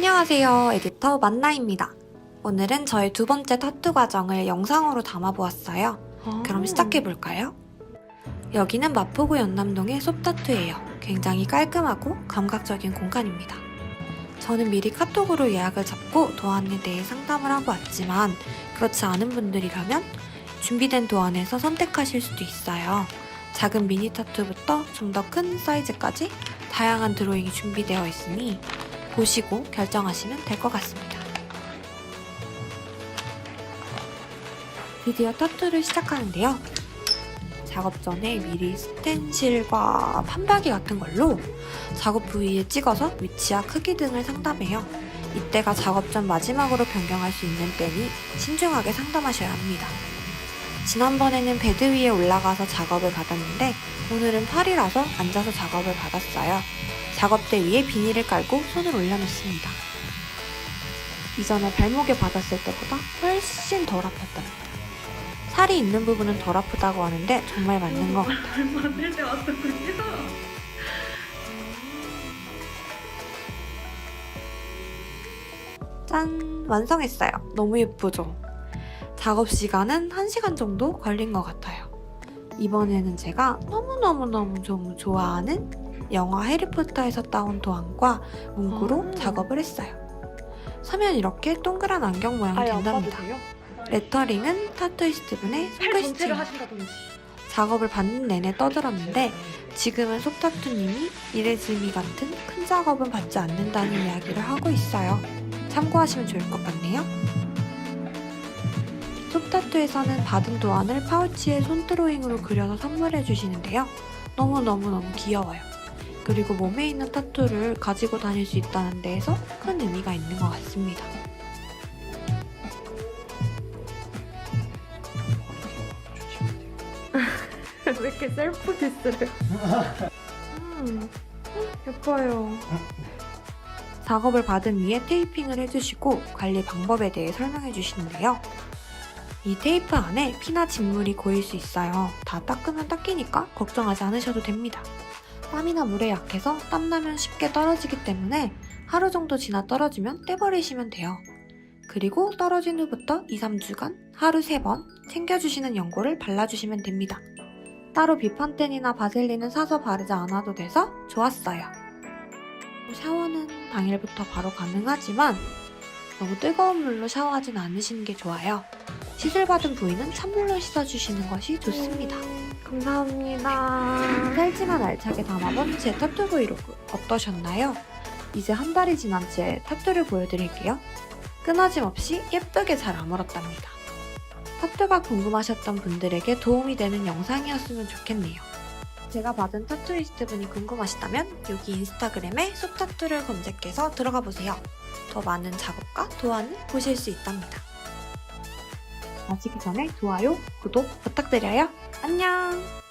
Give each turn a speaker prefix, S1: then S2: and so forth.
S1: 안녕하세요. 에디터 만나입니다. 오늘은 저의 두 번째 타투 과정을 영상으로 담아보았어요. 그럼 시작해볼까요? 여기는 마포구 연남동의 솝타투예요. 굉장히 깔끔하고 감각적인 공간입니다. 저는 미리 카톡으로 예약을 잡고 도안에 대해 상담을 하고 왔지만 그렇지 않은 분들이라면 준비된 도안에서 선택하실 수도 있어요. 작은 미니 타투부터 좀 더 큰 사이즈까지 다양한 드로잉이 준비되어 있으니 보시고 결정하시면 될 것 같습니다. 드디어 타투를 시작하는데요. 작업 전에 미리 스텐실과 판박이 같은 걸로 작업 부위에 찍어서 위치와 크기 등을 상담해요. 이때가 작업 전 마지막으로 변경할 수 있는 때니 신중하게 상담하셔야 합니다. 지난번에는 베드 위에 올라가서 작업을 받았는데 오늘은 팔이라서 앉아서 작업을 받았어요. 작업대 위에 비닐을 깔고 손을 올려놓습니다. 이전에 발목에 받았을 때보다 훨씬 덜 아팠답니다. 살이 있는 부분은 덜 아프다고 하는데 정말 맞는 것 같아요.
S2: 만들 때 왔었군요.
S1: 짠! 완성했어요. 너무 예쁘죠? 작업 시간은 1시간 정도 걸린 것 같아요. 이번에는 제가 너무너무너무 너무 좋아하는 영화 해리포터에서 따온 도안과 문구로
S2: 아.
S1: 작업을 했어요. 서면 이렇게 동그란 안경 모양이 된답니다. 레터링은 타투이스트 분의
S2: 팔 전체를 하신다든지.
S1: 작업을 받는 내내 떠들었는데 지금은 속타투님이 이레즈미 같은 큰 작업은 받지 않는다는 이야기를 하고 있어요. 참고하시면 좋을 것 같네요. 속타투에서는 받은 도안을 파우치에 손드로잉으로 그려서 선물해 주시는데요. 너무너무너무 귀여워요. 그리고 몸에 있는 타투를 가지고 다닐 수 있다는 데에서 큰 의미가 있는 것 같습니다.
S2: 왜 이렇게 셀프 디스를?
S1: 음, 예뻐요. 작업을 받은 위에 테이핑을 해주시고 관리 방법에 대해 설명해 주시는데요. 이 테이프 안에 피나 진물이 고일 수 있어요. 다 닦으면 닦이니까 걱정하지 않으셔도 됩니다. 땀이나 물에 약해서 땀나면 쉽게 떨어지기 때문에 하루 정도 지나 떨어지면 떼버리시면 돼요. 그리고 떨어진 후부터 2, 3주간 하루 3번 챙겨주시는 연고를 발라주시면 됩니다. 따로 비판텐이나 바셀린은 사서 바르지 않아도 돼서 좋았어요. 샤워는 당일부터 바로 가능하지만 너무 뜨거운 물로 샤워하진 않으시는 게 좋아요. 시술받은 부위는 찬물로 씻어주시는 것이 좋습니다. 감사합니다. 짧지만 알차게 담아본 제 타투 브이로그 어떠셨나요? 이제 한 달이 지난 제 타투를 보여드릴게요. 끊어짐 없이 예쁘게 잘 아물었답니다. 타투가 궁금하셨던 분들에게 도움이 되는 영상이었으면 좋겠네요. 제가 받은 타투이스트 분이 궁금하시다면 여기 인스타그램에 숲타투를 검색해서 들어가 보세요. 더 많은 작업과 도안을 보실 수 있답니다. 마치기 전에 좋아요, 구독 부탁드려요. 안녕!